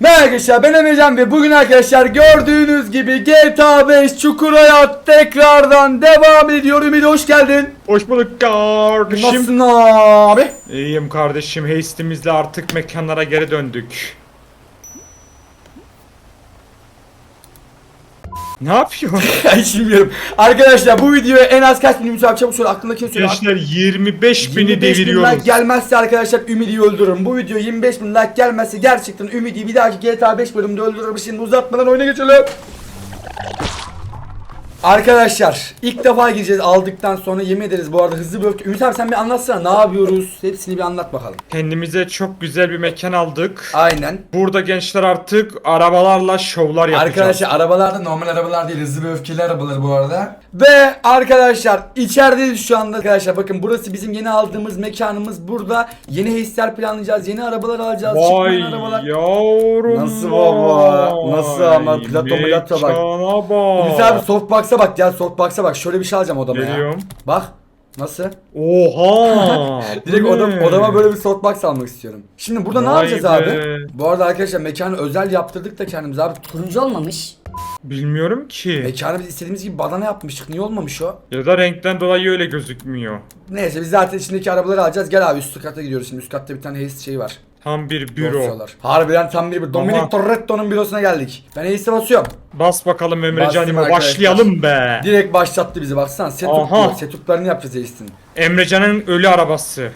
Merhaba arkadaşlar ben Emrecan ve bugün arkadaşlar gördüğünüz gibi GTA 5 Çukur Hayat tekrardan devam ediyor. Ümit hoş geldin. Hoş bulduk kardeşim. Nasılsın abi? İyiyim kardeşim. Hastimizle artık mekanlara geri döndük. Ne yapıyorsun? Hiç bilmiyorum. Arkadaşlar bu videoya en az kaç bin Ümit abi çabuk söyle aklındaki söyle. Gençler 25 bini 25 bin like deviriyoruz. gelmezse arkadaşlar Ümit'i öldürürüm. Bu video 25 bin like gelmezse gerçekten Ümit'i bir dahaki GTA 5 bölümünde öldürürüm. Şimdi uzatmadan oyuna geçelim. Arkadaşlar ilk defa gireceğiz aldıktan sonra yemin ederiz bu arada hızlı bir öfke. Ümit abi sen bir anlatsana ne yapıyoruz? Hepsini bir anlat bakalım. Kendimize çok güzel bir mekan aldık. Aynen. Burada gençler artık arabalarla şovlar yapacağız. Arkadaşlar arabalar da normal arabalar değil hızlı ve öfkeli arabalar bu arada. Ve arkadaşlar içerideyiz şu anda arkadaşlar bakın burası bizim yeni aldığımız mekanımız burada yeni hisler planlayacağız yeni arabalar alacağız Vay çıkmayan arabalar. yavrum Nasıl baba? Nasıl ama? Plato Plato bak. Mekana bak. Ümit abi softbox'a bak ya softbox'a bak şöyle bir şey alacağım odama ya. Geliyorum. Bak nasıl? Oha. Direkt odam, ne? odama böyle bir softbox almak istiyorum. Şimdi burada ne Vay yapacağız be. abi? Bu arada arkadaşlar mekanı özel yaptırdık da kendimize abi. Turuncu olmamış. Bilmiyorum ki. Mekanı biz istediğimiz gibi badana yapmıştık. Niye olmamış o? Ya da renkten dolayı öyle gözükmüyor. Neyse biz zaten içindeki arabaları alacağız. Gel abi üst kata gidiyoruz şimdi. Üst katta bir tane Hayes şey var. Tam bir büro. Dosyalar. Harbiden tam bir büro. Dominic Toretto'nun bürosuna geldik. Ben Hayes'e basıyorum. Bas bakalım Emrecan'ım arkadaşlar. başlayalım be. Direkt başlattı bizi baksana. Setup Aha. diyor. Setuplarını yapacağız Hayes'in. Emrecan'ın ölü arabası.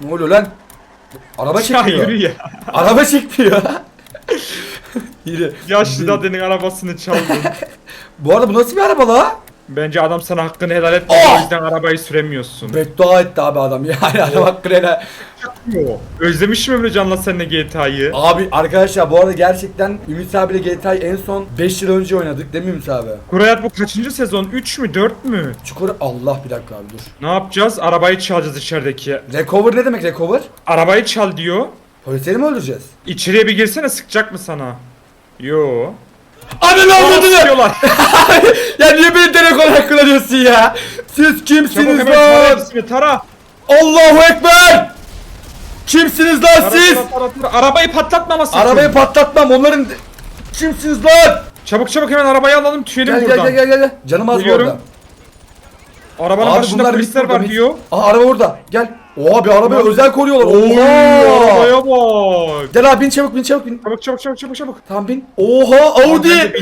Ne oluyor lan? Araba Ya çekmiyor. yürü ya. Araba çekmiyor. Yürü. Yaşlı dadenin arabasını çaldın. Bu arada bu nasıl bir araba la? Bence adam sana hakkını helal etmedi Oh! o yüzden arabayı süremiyorsun. Beddua etti abi adam yani adam hakkıyla. Özlemişim Emrecan'la seninle GTA'yı. Abi arkadaşlar bu arada gerçekten Ümit abiyle GTA'yı en son 5 yıl önce oynadık değil mi Ümit abi? Kurayat bu kaçıncı sezon? 3 mü 4 mü? Çukur Allah bir dakika abi dur. Ne yapacağız? Arabayı çalacağız içerideki. Recover ne demek recover? Arabayı çal diyor. Polisleri mi öldüreceğiz? İçeriye bir girsene sıkacak mı sana? Yo. Ananı Aa, avradını! ya niye beni direkt olarak kullanıyorsun ya? Siz Çabuk kimsiniz hemen tara lan? hepsini tara. Allahu Ekber! Kimsiniz lan Tara, siz? tara, tara, tara. Arabayı patlatmama sakın. Arabayı patlatmam onların... Kimsiniz lan? Çabuk çabuk hemen arabayı alalım tüyelim Gel gel buradan. gel gel gel. Canım az bu Geliyorum. arada. Arabanın Abi başında bunlar polisler burada, var bit. diyor. Aa araba orada. Gel. Oha bir arabayı Tamam. özel koruyorlar. Oy Oha! arabaya bak. Gel abi bin çabuk bin çabuk bin. Çabuk çabuk çabuk çabuk çabuk. Tamam bin. Oha Audi.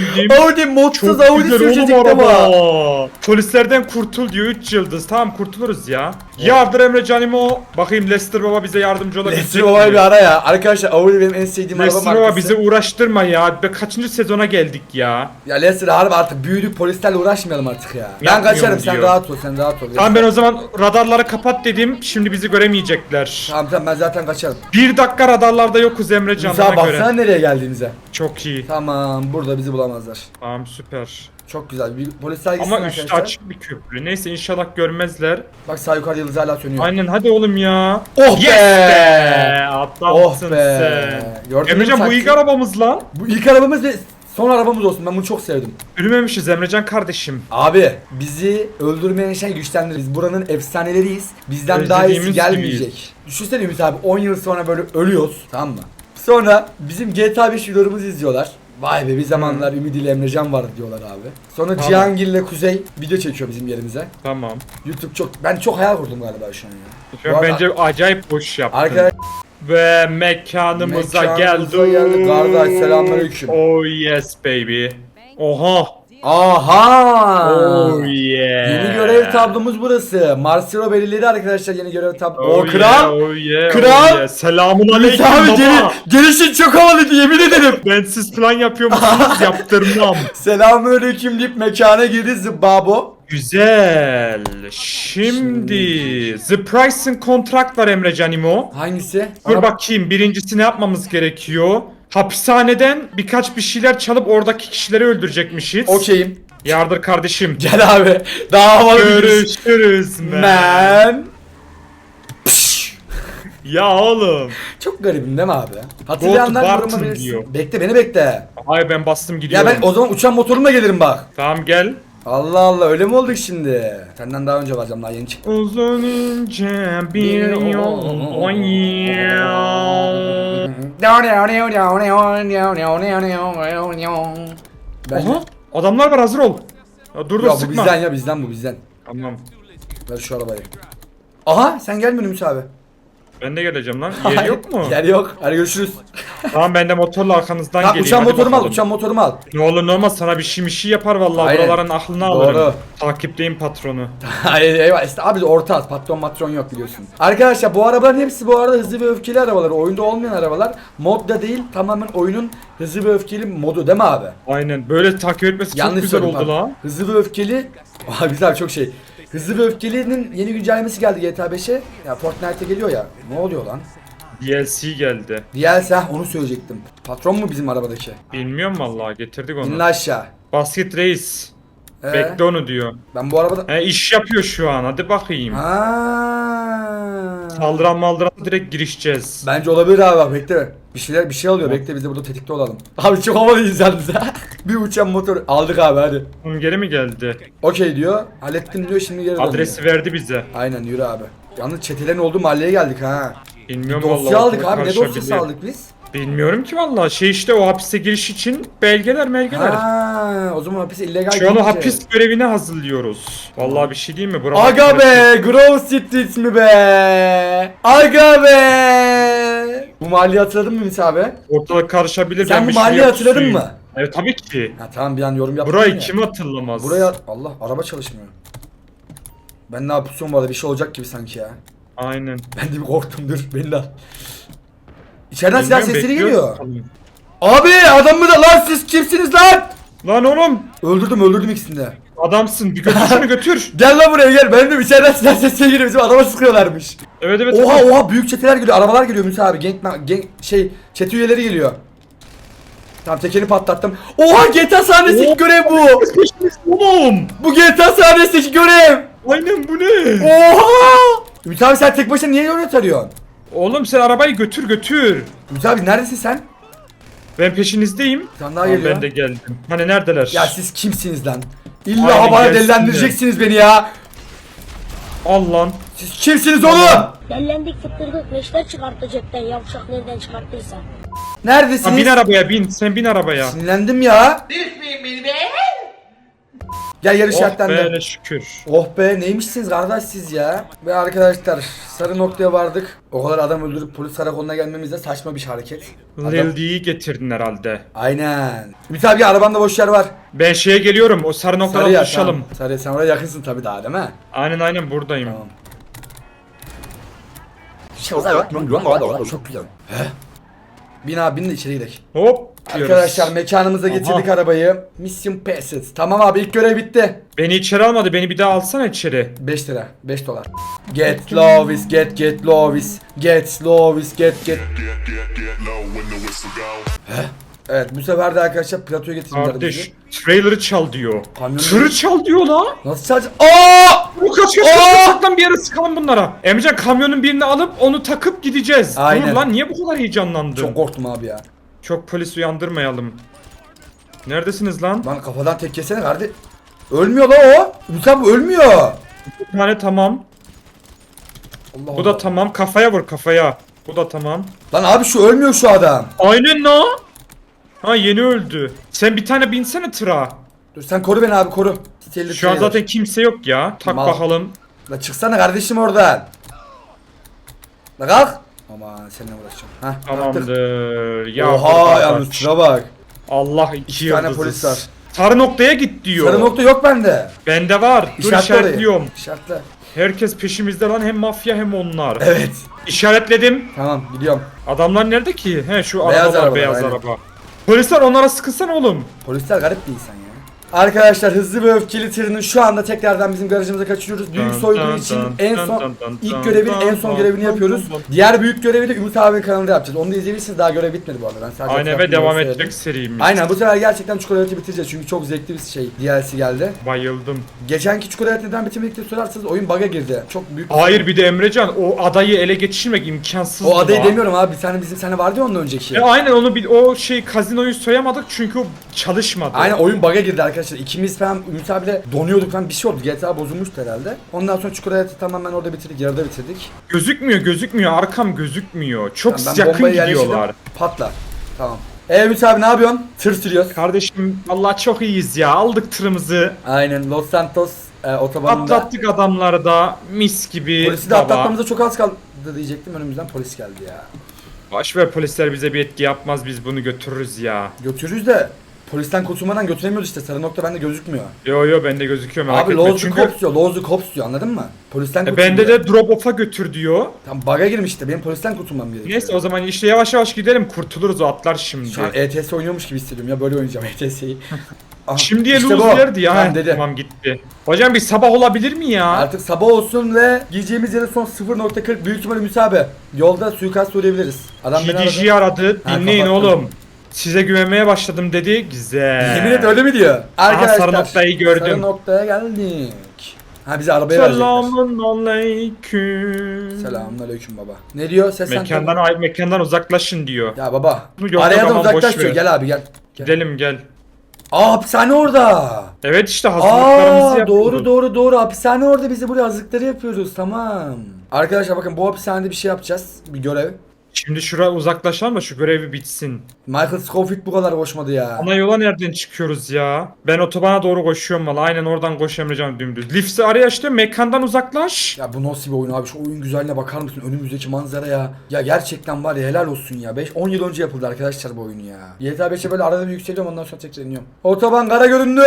Audi modsuz Çok Audi güzel sürecektim oğlum araba. Polislerden kurtul diyor 3 yıldız. Tamam kurtuluruz ya. Yardır Emre Canimo. Bakayım Lester Baba bize yardımcı olabilecek Lester Baba'yı bir ara ya. Arkadaşlar Audi benim en sevdiğim araba Lester markası. Baba bizi uğraştırma ya. Be kaçıncı sezona geldik ya. Ya Lester harbi artık büyüdük polislerle uğraşmayalım artık ya. Ben Yapmıyor kaçarım sen diyor. rahat ol sen rahat ol. Tamam ben o zaman radarları kapat dedim. Şimdi bizi göremeyecekler. Tamam tamam ben zaten kaçarım. Bir dakika radarlarda yokuz Emre Musa Can'ına baksana göre. nereye geldiğimize. Çok iyi. Tamam burada bizi bulamazlar. Tamam süper. Çok güzel. Bir polisler gitsin Ama üstü arkadaşlar. açık bir köprü. Neyse inşallah görmezler. Bak sağ yukarı yıldız hala sönüyor. Aynen hadi oğlum ya. Oh Yes be! be! Oh be! sen. Gördün mü Emrecan bu taktiği? ilk arabamız lan. Bu ilk arabamız ve son arabamız olsun. Ben bunu çok sevdim. Ölmemişiz Emrecan kardeşim. Abi bizi öldürmeyen şey güçlendirir. Biz buranın efsaneleriyiz. Bizden daha iyisi Özlediğimiz gelmeyecek. Düşünsene Ümit abi 10 yıl sonra böyle ölüyoruz. Tamam mı? Sonra bizim GTA 5 videolarımızı izliyorlar. Vay be bir zamanlar Ümit ile Emrecan vardı diyorlar abi. Sonra Tamam. Cihangir ile Kuzey video çekiyor bizim yerimize. Tamam. YouTube çok ben çok hayal kurdum galiba şu an ya. Şu Bu an arada- bence acayip boş yaptın. Arkadaş Ve mekanımıza, Mekanımıza geldik. geldik. Kardeş, selamünaleyküm. Oh yes baby. Oha. Aha! Oh yeah. Yeni görev tablomuz burası. Marcelo belirledi arkadaşlar yeni görev tablo. Oh o yeah, kral. Oh yeah, Kral. Oh yeah. Selamun Ümit aleyküm abi baba. gelişin çok havalıydı yemin ederim. Ben siz plan yapıyor musunuz? Yaptırmam. Selamünaleyküm deyip mekana girdi zıbbabo. Güzel. Şimdi The Price'ın kontrakt var Emre Canimo. Hangisi? Dur bakayım birincisi ne yapmamız gerekiyor? Hapishaneden birkaç bir şeyler çalıp oradaki kişileri öldürecekmişiz. Okeyim. Yardır kardeşim. Gel abi. Daha havalı bir Görüşürüz. Pşş. Ya oğlum. Çok garibim değil mi abi? Hatırlayanlar yoruma Barton diyor. Bekle beni bekle. Ay ben bastım Ya gidiyorum. ben o zaman uçan motorumla gelirim bak. Tamam gel. Allah Allah öyle mi olduk şimdi? Senden daha önce varacağım daha yeni çıktı. Uzun ince bir yol Bence... Aha adamlar var hazır ol. Ya, dur dur Ya bu sıkma. bizden ya bizden bu bizden. Tamam. Ver şu arabayı. Aha sen gelmiyorsun Ümit abi. Ben de geleceğim lan. Yer yok mu? Yer yok. Hadi görüşürüz. tamam ben de motorla arkanızdan Tamam geleyim. uçan hadi motorumu al bakalım. uçan motorumu al. Ne olur ne olmaz sana bir şey yapar vallahi Aynen. buraların aklını Doğru. alırım. Takipteyim patronu. Hayır eyvah işte abi de orta at patron matron yok biliyorsun. Arkadaşlar bu arabaların hepsi bu arada hızlı ve öfkeli arabalar. Oyunda olmayan arabalar. Modda değil tamamen oyunun hızlı ve öfkeli modu değil mi abi? Aynen böyle takip etmesi çok güzel söyledim oldu abi. la. Hızlı ve öfkeli. Abi güzel çok şey. Hızlı ve öfkelinin yeni güncellemesi geldi GTA 5'e. Ya Fortnite'e geliyor ya. Ne oluyor lan? DLC geldi. DLC ha onu söyleyecektim. Patron mu bizim arabadaki? Bilmiyorum vallahi getirdik onu. İnle aşağı. Basket Reis. Ee, Bekle onu diyor. ben bu arabada... He iş yapıyor şu an hadi bakayım. Ha. Saldıran maldıran direkt girişeceğiz. Bence olabilir abi bak bekle. Bir şeyler bir şey oluyor bekle biz de burada tetikte olalım. Abi çok havalıyız yalnız ha. bir uçan motor aldık abi hadi. Onun geri mi geldi? Okey diyor. Hallettim diyor şimdi geri dönüyor. Adresi verdi bize. Aynen yürü abi. Yalnız çetelerin olduğu mahalleye geldik ha. Bilmiyorum Dosya vallahi. aldık abi. Ne dosyası aldık biz? Bilmiyorum ki vallahi. Şey işte o hapise giriş için belgeler melgeler. Ha, o zaman hapis illegal Şu an o girince. hapis görevini hazırlıyoruz. Vallahi bir şey diyeyim mi? Bravo. Aga be, Grove Street mi be? Aga be. Bu mahalleyi hatırladın mı Ümit abi? Ortalık karışabilir. Sen ben bu bir şey mahalleyi hatırladın mı? Evet tabii ki. Ha tamam bir an yorum yaptım Burayı ya. kim hatırlamaz? Buraya Allah araba çalışmıyor. Ben ne yapıyorsun bu arada bir şey olacak gibi sanki ya. Aynen. Ben de bir korktum dur beni de al. İçeriden silah Bilmiyorum, sesleri bekliyoruz. geliyor. Abi adamı da lan siz kimsiniz lan? Lan oğlum Öldürdüm öldürdüm ikisini de. adamsın bir götür şunu götür. Gel lan buraya gel. Ben de içeriden silah sesleri geliyor bizim adama sıkıyorlarmış. Evet evet. Oha evet. oha büyük çeteler geliyor. Arabalar geliyor Musa abi. Gang, gang şey çete üyeleri geliyor. Tamam tekeri patlattım. Oha GTA sahnesindeki Oo. görev bu. Oğlum. Bu GTA sahnesindeki görev. Aynen bu ne? Oha. Ümit abi sen tek başına niye yol tarıyorsun? Oğlum sen arabayı götür götür. Ümit abi neredesin sen? Ben peşinizdeyim. Tane daha Tamam, geliyor. ben de geldim. Hani neredeler? Ya siz kimsiniz lan? İlla Aynen, bana gelsin delilendireceksiniz beni ya. Al lan. Siz kimsiniz oğlum? Dellendik fıttırdık neşter çıkarttı cepten yavşak nereden çıkarttıysa. Neredesiniz? bin arabaya bin. Sen bin arabaya. Sinirlendim ya. Gel yarış Oh be ne şükür. Oh be neymişsiniz kardeş siz ya? Ve arkadaşlar sarı noktaya vardık. O kadar adam öldürüp polis karakoluna gelmemiz de saçma bir hareket. Adam... Lil D'yi getirdin herhalde. Aynen. Ümit abi arabanda boş yer var. Ben şeye geliyorum. O sarı noktadan Sarıya buluşalım. tamam. Sarıya sen oraya yakınsın tabi daha değil mi? Aynen aynen buradayım. Tamam. Çok güzel. He? Bin abi bin de içeri gidelim. Hop. Diyoruz. Arkadaşlar mekanımıza getirdik Aha. arabayı. Mission Passed. Tamam abi ilk görev bitti. Beni içeri almadı. Beni bir daha alsana içeri. 5 lira. 5 dolar. Get Lovis, get get Lovis. Get Lovis, get get. Evet bu sefer de arkadaşlar platoya getirdiler Kardeş trailer'ı çal diyor. Kamyonu- Tırı çal diyor la. Nasıl çalacak? Aa! Bu kaç kaç kaç kaç lan bir yere sıkalım bunlara. Emrecan kamyonun birini alıp onu takıp gideceğiz. Aynen. Dur lan niye bu kadar heyecanlandın? Çok, korktum abi ya. Polis uyandırmayalım. Neredesiniz lan? Lan kafadan tek yesene kardeş. Ölmüyor la o. Abi ölmüyor. Bir tane tamam. Allah Bu da tamam. Kafaya vur kafaya. Bu da tamam. Lan abi şu ölmüyor şu adam. Aynen la. Ha yeni öldü. Sen bir tane binsene tıra. Dur sen koru beni abi koru. Steli Şu an zaten kimse yok ya. Tak Mal. bakalım. La çıksana kardeşim oradan. La kalk. Aman seninle uğraşacağım. Heh, bıraktık. Tamamdır. Ya Oha yalnız şuna bak. Allah iki, İki tane yıldızız. polis var. Sarı noktaya git diyor. Sarı nokta yok bende. Bende var. Dur İşaretle orayı. işaretliyorum. İşaretle. Herkes peşimizde lan hem mafya hem onlar. Evet. İşaretledim. Tamam biliyorum. Adamlar nerede ki? He şu Beyaz araba var arabalar, beyaz aynen. araba. Polisler onlara sıkılsana oğlum. Polisler garip bir insan ya. Arkadaşlar hızlı ve öfkeli tırını şu anda tekrardan bizim garajımıza kaçırıyoruz. Büyük dun için en son ilk görevin en son görevini yapıyoruz. Diğer büyük görevi de Ümit abinin kanalında yapacağız. Onu da izleyebilirsiniz. Daha görev bitmedi bu arada. Ben sadece Aynen ve devam gösterdim. edecek serimiz. Aynen bu sefer gerçekten Çikolata'yı bitireceğiz çünkü çok zevkli bir şey DLC geldi. Bayıldım. Geçenki Çikolata'yı neden bitirmedik diye sorarsanız oyun bug'a girdi. Çok büyük. Hayır bir de Emrecan o adayı ele geçirmek imkansız. O adayı demiyorum abi. Bir tane bizim sene vardı ya ondan önceki. E aynen onu bir o şey kazinoyu soyamadık çünkü o çalışmadı. Aynen oyun bug'a girdi arkadaşlar. Arkadaşlar. İkimiz falan Ümit abiyle donuyorduk falan bir şey oldu. GTA bozulmuştu herhalde. Ondan sonra hayatı tamamen orada bitirdik. Yarıda bitirdik. Gözükmüyor gözükmüyor arkam gözükmüyor. Çok Tamam, ben yakın bombayı yerleştirdim. gidiyorlar. Patla. Tamam. Eee Ümit abi ne yapıyorsun? Tır sürüyoruz. Kardeşim vallahi çok iyiyiz ya aldık tırımızı. Aynen Los Santos e, otobanında. Atlattık adamları da mis gibi. Polisi de baba. atlatmamıza çok az kaldı diyecektim. Önümüzden polis geldi ya. Boş ver polisler bize bir etki yapmaz biz bunu götürürüz ya. Götürürüz de polisten kurtulmadan götüremiyoruz işte. Sarı nokta bende gözükmüyor. Yo yo bende gözüküyor merak Abi etme. Lozlu Çünkü Cops diyor. Lozlu Cops diyor anladın mı? Polisten e, bende de drop off'a götür diyor. Tam bug'a girmiş işte. Benim polisten kurtulmam gerekiyor. Neyse o zaman işte yavaş yavaş gidelim kurtuluruz o atlar şimdi. Şu an ETS oynuyormuş gibi hissediyorum ya böyle oynayacağım ETS'yi. Aha, Şimdiye işte lose bu. verdi ya. Tamam dedi. Tamam gitti. Hocam bir sabah olabilir mi ya? Artık sabah olsun ve gideceğimiz yere son 0.40 büyük ihtimalle müsabe. Yolda suikast uğrayabiliriz. Adam beni aradı. Aradı. Ha, Dinleyin kapattım. oğlum. Size güvenmeye başladım dedi. Güzel. Yemin et öyle mi diyor? Arkadaşlar. sarı noktayı gördüm. Sarı noktaya geldik. Ha bizi arabaya verecekler. Selamun aleyküm. Selamünaleyküm baba. Ne diyor? Ses Mekandan ay mekandan uzaklaşın diyor. Ya baba. Yok, Araya yok, da aman uzaklaş boş ver. Gel abi gel. gel. Gidelim gel. Aa hapishane orada. Evet işte hazırlıklarımızı Aa yapıyoruz. doğru doğru doğru hapishane orada bizi buraya hazırlıkları yapıyoruz tamam. Arkadaşlar bakın bu hapishanede bir şey yapacağız. Bir görev. Şimdi şuraya uzaklaşalım da şu görevi bitsin. Michael Scofield bu kadar hoşmadı ya. Ana yola nereden çıkıyoruz ya? Ben otobana doğru koşuyorum valla. Aynen oradan koş Emrecan dümdüz. Lifts'i araya işte mekandan uzaklaş. Ya bu nasıl bir oyun abi şu oyun güzelliğine bakar mısın önümüzdeki manzara ya. Ya gerçekten var ya helal olsun ya. 5 10 yıl önce yapıldı arkadaşlar bu oyun ya. GTA 5'e böyle arada bir yükseliyorum ondan sonra tekrar iniyorum. Otoban kara göründü.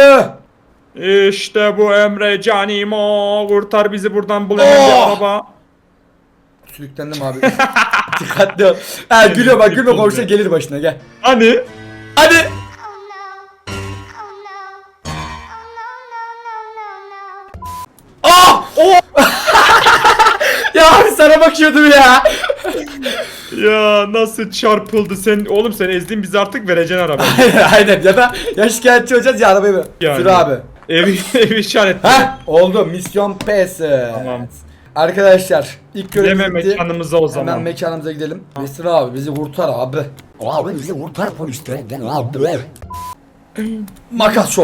İşte bu Emre Canimo. Kurtar bizi buradan bul hemen Oh! bir araba. Sürüklendim abi. Dikkatli ol. Ha gülüyor bak gülme komşu gelir başına gel. Hani? Hadi. Ah! Oh! ya abi sana bakıyordum ya. Ya nasıl çarpıldı sen? Oğlum sen ezdin bizi artık vereceksin araba. aynen ya da ya şikayetçi olacağız ya arabayı. Yani. Sür abi. evi, evi işaret. Ha oldu misyon pes. Tamam. Arkadaşlar ilk görevimiz Yeme bitti. mekanımıza o Hemen zaman. mekanımıza gidelim. Mesut abi bizi kurtar abi. Abi bizi kurtar polisten abi. Makas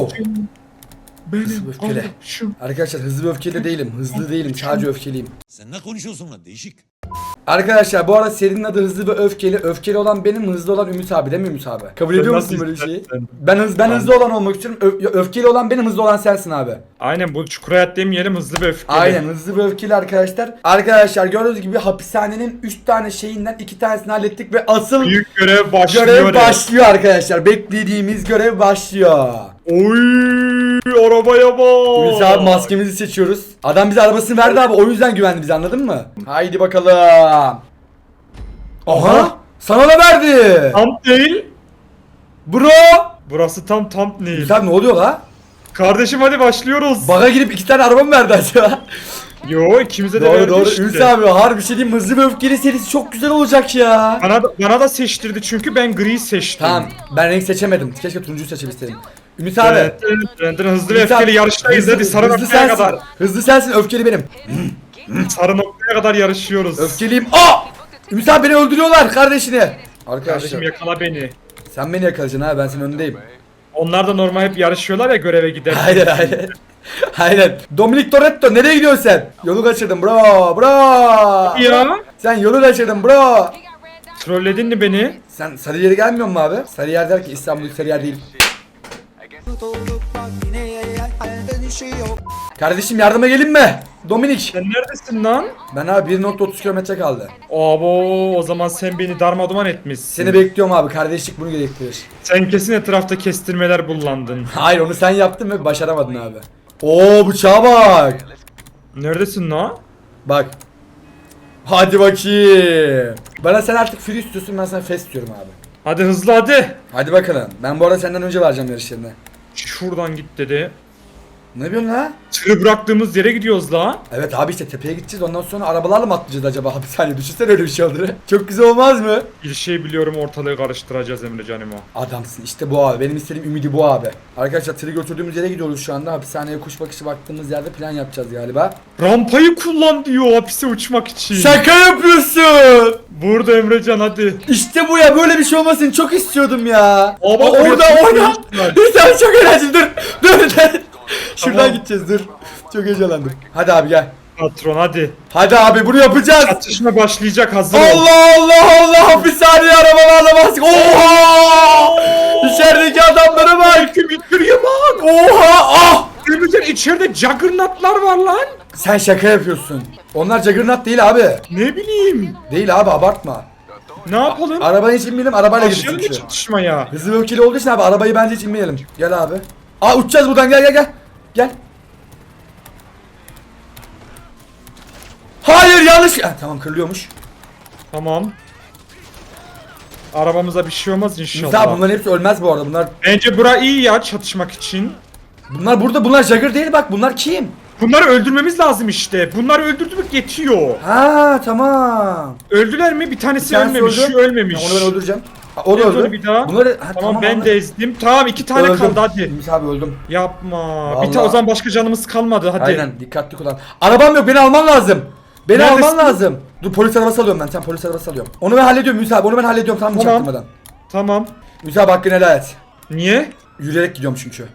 öfkele. oğlum şu. Arkadaşlar hızlı ve öfkeli değilim. Hızlı değilim. Sadece öfkeliyim. Sen ne konuşuyorsun lan değişik. Arkadaşlar bu arada serinin adı hızlı ve öfkeli. Öfkeli olan benim, hızlı olan Ümit abi değil mi Ümit abi? Kabul ediyor musun böyle şeyi? Ben hız ben hızlı olan olmak istiyorum. Ö- öfkeli olan benim, hızlı olan sensin abi. Aynen bu çukur hayat demeyelim hızlı ve öfkeli. Aynen hızlı ve öfkeli arkadaşlar. Arkadaşlar gördüğünüz gibi hapishanenin 3 tane şeyinden 2 tanesini hallettik ve asıl Büyük görev başlıyor. görev başlıyor arkadaşlar. Beklediğimiz görev başlıyor. Oy arabaya bak. Ümit abi maskemizi seçiyoruz. Adam bize arabasını verdi abi o yüzden güvendi bize anladın mı? Haydi bakalım. Aha! Sana da verdi. Tam değil. Bro! Burası tam tam değil. Abi ne oluyor la? Kardeşim hadi başlıyoruz. Baga girip iki tane araba mı verdi acaba? Yo ikimize de doğru verdi doğru. işte. Abi harbi bir şey diyeyim hızlı ve öfkeli serisi çok güzel olacak ya. Bana da, bana da seçtirdi çünkü ben gri seçtim. Tamam ben renk seçemedim. Keşke turuncuyu seçebilseydim. Ümit abi. Evet, hızlı ve Ümit abi, öfkeli yarıştayız hadi sarı hızlı noktaya sensin. kadar. Hızlı sensin öfkeli benim. Sarı noktaya kadar yarışıyoruz. Öfkeliyim. Aa! Ümit abi beni öldürüyorlar kardeşini. Arkadaşlar Kardeşim yakala beni. sen beni yakalayacaksın ha ben senin önündeyim. Onlar da normal hep yarışıyorlar ya göreve gider. Aynen aynen. Aynen. Dominic Toretto nereye gidiyorsun sen? Yolu kaçırdın bro bro. Ya Sen yolu kaçırdın bro. trolledin mi beni? Sen Sarıyer'e gelmiyor mu abi? Sarıyer der ki İstanbul Sarıyer değil. Kardeşim yardıma gelin mi? Dominik. Sen neredesin lan? Ben abi 1.30 kilometre kaldı. Abo o zaman sen beni darmaduman etmişsin. Seni bekliyorum abi. Kardeşlik bunu gerektirir. Sen kesin etrafta kestirmeler kullandın. Hayır onu sen yaptın ve başaramadın abi. Oo bıçağa bak. Neredesin lan? Bak. Hadi bakayım. Bana sen artık free istiyorsun ben sana fast istiyorum abi. Hadi hızlı hadi. Hadi bakalım. Ben bu arada senden önce vereceğim yarışlarını. Şuradan git dedi. Ne yapıyorsun la? Tırı bıraktığımız yere gidiyoruz la. Evet abi işte tepeye gideceğiz ondan sonra arabalarla mı atlayacağız acaba hapishane? Düşünsene öyle bir şey olur. Çok güzel olmaz mı? Bir şey biliyorum ortalığı karıştıracağız Emre Canimo. Adamsın işte bu abi. Benim istediğim ümidi bu abi. Arkadaşlar tırı götürdüğümüz yere gidiyoruz şu anda. Hapishaneye kuş bakışı baktığımız yerde plan yapacağız galiba. Rampayı kullan diyor hapise uçmak için. Şaka yapıyorsun. Burada Emrecan hadi. İşte bu ya böyle bir şey olmasını çok istiyordum ya. Aa, orada oraya orada. Bir tane çok eğlenceli dur. Dur dur. Şuradan Tamam. gideceğiz dur. Çok heyecanlandım. Hadi abi gel. Patron hadi. Hadi abi bunu yapacağız. Atışma başlayacak hazır ol. Allah Allah Allah hapishane arabalarla bastık. Oha! İçerideki adamlara bak. Bak. Oha! Ah! Emrecan içeride juggernautlar var lan. Sen şaka yapıyorsun. Onlar Juggernaut değil abi. Ne bileyim. Değil abi abartma. Ne yapalım? Arabayı hiç inmeyelim arabayla Başlayalım gidip mı çünkü. çatışmaya? Hızlı ve öfkeli olduğu için abi arabayı bence hiç inmeyelim. Gel abi. Aa uçacağız buradan gel gel gel. Gel. Hayır yanlış. Ha, tamam kırılıyormuş. Tamam. Arabamıza bir şey olmaz inşallah. bunların hepsi ölmez bu arada. Bunlar Bence bura iyi ya çatışmak için. bunlar burada bunlar Jagger değil bak bunlar kim? Bunları öldürmemiz lazım işte. Bunları öldürdük yetiyor. Ha tamam. Öldüler mi? Bir tanesi Bir tanesi ölmemiş. öldü. Şu ölmemiş. Ya, onu ben öldüreceğim. Ha, o da öldü. bir daha. Bunları ha, tamam, ben anladım. de ezdim. Tamam iki tane Öldüm. kaldı hadi. Ümit abi öldüm. Yapma. Vallahi. Bir tane o zaman başka canımız kalmadı hadi. Aynen dikkatli kullan. Arabam yok beni alman lazım. Beni Neredesin? alman lazım. Dur polis arabası alıyorum ben. Sen polis arabası alıyorum. Onu ben hallediyorum Ümit abi. Onu ben hallediyorum tamam mı Tamam. çaktırmadan. Tamam. Ümit abi hakkını helal et. Niye? Yürüyerek gidiyorum çünkü.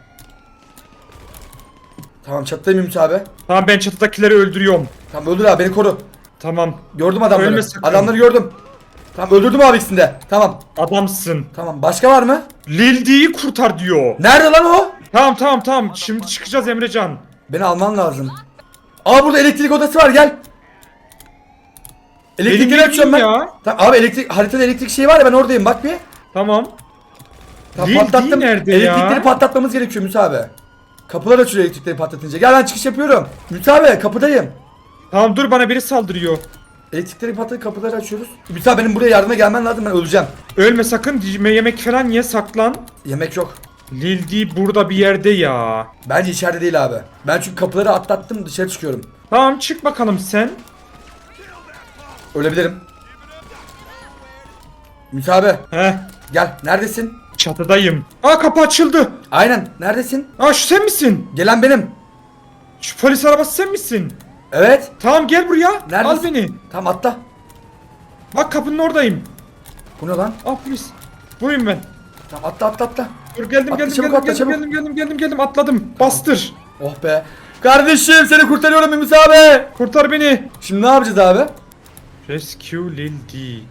Tamam çattayım Ümit abi. Tamam ben çatıdakileri öldürüyorum. Tamam öldür abi beni koru. Tamam. Gördüm adamları. Ölme sakın. Adamları gördüm. Tamam öldürdüm abi ikisini de. Tamam. Adamsın. Tamam başka var mı? Lildi'yi kurtar diyor. Nerede lan o? Tamam tamam tamam. Şimdi çıkacağız Emrecan. Beni alman lazım. Aa burada elektrik odası var gel. Elektrikleri Benim açıyorum ben. bildiğim ya. Tamam abi elektrik haritada elektrik şeyi var ya ben oradayım bak bir. Tamam. Tamam, Lildi patlattım. nerede Elektrikleri ya? patlatmamız gerekiyor Müsa abi. Kapılar açılıyor elektrikleri patlatınca. Gel ben çıkış yapıyorum. Müsa abi kapıdayım. Tamam dur bana biri saldırıyor. Elektrikleri patlatıp kapıları açıyoruz. Abi, benim buraya yardıma gelmen lazım ben öleceğim. Ölme sakın. Yemek falan ye saklan. Yemek yok. Lildi burada bir yerde ya. Bence içeride değil abi. Ben çünkü kapıları atlattım dışarı çıkıyorum. Tamam çık bakalım sen. Ölebilirim. Müsa abi Heh. gel neredesin? Çatıdayım. Aa kapı açıldı. Aynen neredesin? Aa şu sen misin? Gelen benim. Şu polis arabası sen misin? Evet. Tamam gel buraya. Neredesin? Al beni. Tamam atla. Bak kapının oradayım. Bu ne lan? Al polis. Buyum ben. Tamam atla atla atla. Dur geldim Atla, geldim geldim, atla, geldim, çabuk. geldim geldim geldim geldim atladım. Bastır. Oh be. Kardeşim seni kurtarıyorum Ümit abi. Kurtar beni. Şimdi ne yapacağız abi? Rescue Lildi.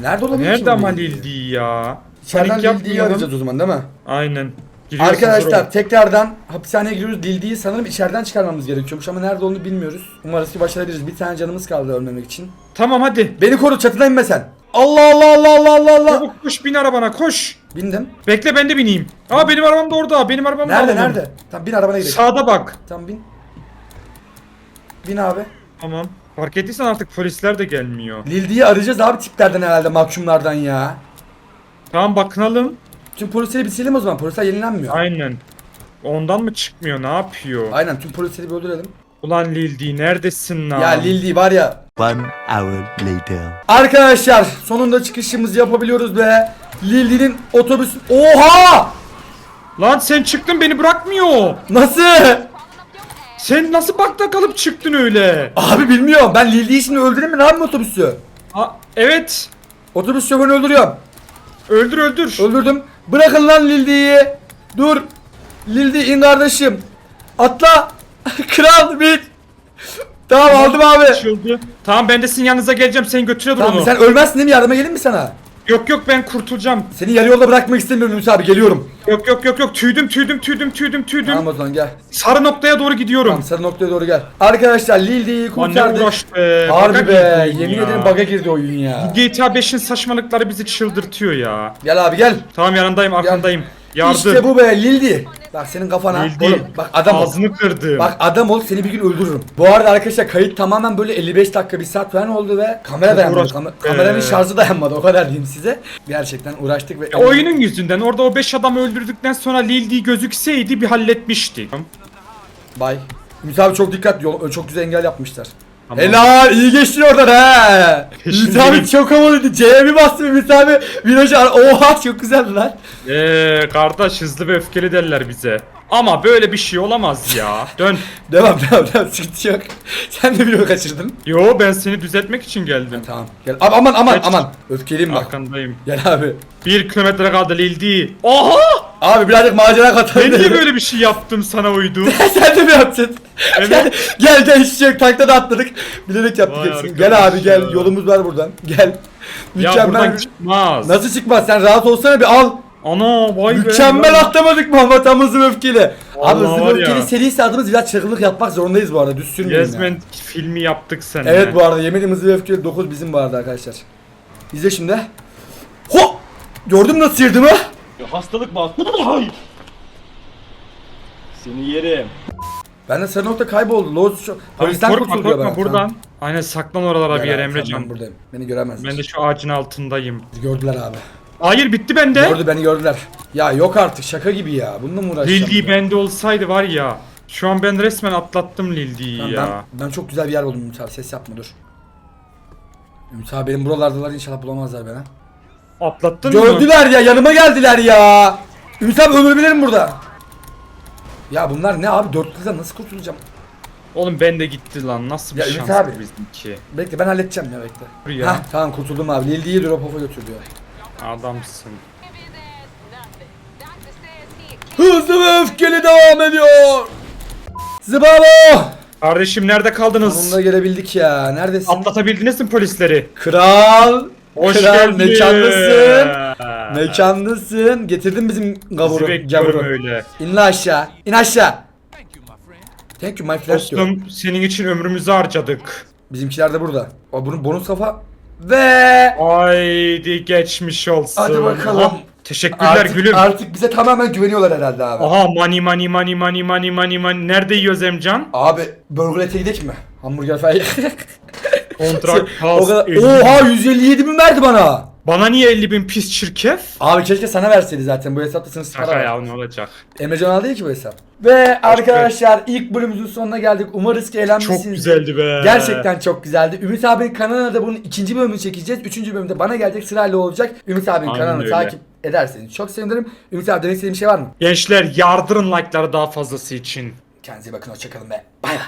Nerede olabilir Nerede ama Lildi? Lildi ya? İçeriden Lildi'yi yapmayalım. arayacağız o zaman değil mi? Aynen. Giriyorsun Arkadaşlar sonra. tekrardan hapishaneye giriyoruz. Lildi'yi sanırım içeriden çıkarmamız gerekiyormuş ama nerede olduğunu bilmiyoruz. Umarız ki başarabiliriz. Bir tane canımız kaldı ölmemek için. Tamam hadi. Beni koru çatıda inme sen. Allah Allah Allah Allah Allah Allah. Çabuk koş bin arabana koş. Bindim. Bekle ben de bineyim. Aa benim arabam da orada. Benim arabam da Nerede nerede? Tamam bin arabana gidelim. Sağda bak. Tamam bin. Bin abi. Tamam. Fark ettiysen artık polisler de gelmiyor. Lildi'yi arayacağız abi tiplerden herhalde mahkumlardan ya. Tamam bakınalım. Tüm polisleri bitirelim o zaman. Polisler yenilenmiyor. Aynen. Ondan mı çıkmıyor? Ne yapıyor? Aynen tüm polisleri bir öldürelim. Ulan Lildi neredesin lan? Ya Lildi var ya. One hour later. Arkadaşlar sonunda çıkışımızı yapabiliyoruz be. Lildi'nin otobüsü... Oha! Lan sen çıktın beni bırakmıyor. Nasıl? Sen nasıl bakta kalıp çıktın öyle? Abi bilmiyorum. Ben Lildi'yi şimdi öldüreyim mi? Ne yapayım otobüsü? Aa, evet. Otobüs şoförünü öldürüyorum. Öldür öldür. Öldürdüm. Bırakın lan Lildi'yi. Dur. Lildi in kardeşim. Atla. Kral bin. Tamam aldım abi. Açıldı. Tamam ben de sizin yanınıza geleceğim. Sen götürüyor Tamam onu. sen ölmezsin değil mi? Yardıma gelin mi sana? Yok yok ben kurtulacağım. Seni yarı yolda bırakmak istemiyorum Yunus abi. Geliyorum. Yok yok yok yok tüydüm tüydüm tüydüm tüydüm tüydüm. Tamam o zaman gel. Sarı noktaya doğru gidiyorum. Tamam sarı noktaya doğru gel. Arkadaşlar Lildi'yi kurtardık. be. Harbi Baga be. Yemin ya. ederim bug'a girdi oyun ya. GTA 5'in saçmalıkları bizi çıldırtıyor ya. Gel abi gel. Tamam yanındayım arkandayım. Yardım. İşte bu be Lildi. Bak senin kafana. Lildi. Oğlum bak adam ol. Ağzını kırdım. Bak adam ol seni bir gün öldürürüm. Bu arada arkadaşlar kayıt tamamen böyle 55 dakika bir saat falan oldu ve kamera dayanmadı. Kam- kameranın şarjı dayanmadı o kadar diyeyim size. Gerçekten uğraştık ve... Ya oyunun yüzünden orada o 5 adamı öldürdükten sonra Lildi gözükseydi bir halletmiştik. Bay. Ümit abi çok dikkat çok güzel engel yapmışlar. Tamam. Helal iyi geçtin oradan he. Ümit abi çok havalıydı. C'ye bir bastım Ümit abi. Virajı ar- Oha çok güzeldi lan. Eee kardeş hızlı ve öfkeli derler bize. Ama böyle bir şey olamaz ya. Dön. Devam devam devam sıkıntı yok. Sen de bir yol kaçırdın. Yo ben seni düzeltmek için geldim. Tamam gel. Abi, aman aman Kaç- aman. Öfkeliyim bak. Arkandayım. Gel abi. Bir kilometre kaldı Lildi. Oha! Abi birazcık macera katalım. Ben niye böyle bir şey yaptım sana uydum? Sen de mi yaptın? Evet. gel gel hiç şey yok. Takla da atladık. Bilerek yaptık Vay hepsini. Gel abi gel. ya. Yolumuz var buradan. Gel. ya Mükemmel. buradan çıkmaz. Nasıl çıkmaz? Sen rahat olsana bir al. Ana vay be. Mükemmel atlamadık mı hızlı ve öfkeli. Abi hızlı öfkeli ya. serisi adımız biraz çılgınlık yapmak zorundayız bu arada. Düz sürmeyin yani. filmi yaptık seninle. Evet bu arada yemin hızlı öfkeli 9 bizim bu arada arkadaşlar. İzle şimdi. Ho! Gördün mü nasıl sıyırdı mı? Hastalık mı? Hayır. Seni yerim. Ben de sarı nokta kayboldu. Loz şu... Polisten korkma kurtuluyor korkma bana. buradan. Tamam. Aynen saklan oralara bir Gel yere abi, Emrecan. Ben buradayım. Beni göremezler. Ben de şu ağacın altındayım. Gördüler abi. Hayır bitti bende. Gördü beni gördüler. Ya yok artık şaka gibi ya. Bununla mı uğraşacağım? Lildi bende olsaydı var ya. Şu an ben resmen atlattım Lildi'yi ya. ben, ben çok güzel bir yer buldum Ümit abi. Ses yapma dur. Ümit abi benim buralardalar inşallah bulamazlar beni. Atlattın mı? Gördüler ya yanıma geldiler ya. Ümit abi ömürbilirim burada. Ya bunlar ne abi dörtlüden nasıl kurtulacağım? Oğlum bende gitti lan. Nasıl bir Ya Ümit şans abi. bizimki? Bekle ben halledeceğim ya bekle. Dur ya. Hah tamam kurtuldum abi. Lildi'yi drop off'a götür diyor. Adamsın. Hızlı ve öfkeli devam ediyor. Zıbalo. Kardeşim nerede kaldınız? Sonunda gelebildik ya. Neredesin? Atlatabildiniz mi polisleri? Kral. Hoş Kral geldin. mekandasın. Mekandasın. Getirdin bizim gavuru. Gavuru. öyle. İn la aşağı. İn aşağı. Thank you my friend diyor. Dostum senin için ömrümüzü harcadık. Bizimkiler de burada. O bunun bonus kafa. Ve Haydi geçmiş olsun. Hadi bakalım. Ah, Teşekkürler artık, gülüm. artık bize tamamen güveniyorlar herhalde abi. Aha money money money money money money money. Nerede yiyoruz Emcan? Abi Burgerlet'e gidelim mi? Hamburger falan. Kontrat o kadar. 50. Oha 157 bin verdi bana. Bana niye 50 bin pis çirkef? Abi keşke sana verseydi zaten bu hesapta sınırsız para Şaka ya ne olacak? Emrecan aldı değil ki bu hesap. Ve arkadaşlar ilk bölümümüzün sonuna geldik. Umarız ki eğlenmişsiniz. Çok güzeldi be. Gerçekten çok güzeldi. Ümit abinin kanalına da bunun ikinci bölümünü çekeceğiz. Üçüncü bölümde bana gelecek sırayla olacak. Ümit abinin Aynen kanalını öyle. takip ederseniz çok sevinirim. Ümit abi demek istediğin bir şey var mı? Gençler yardırın like'ları daha fazlası için. Kendinize bakın hoşçakalın ve bay bay.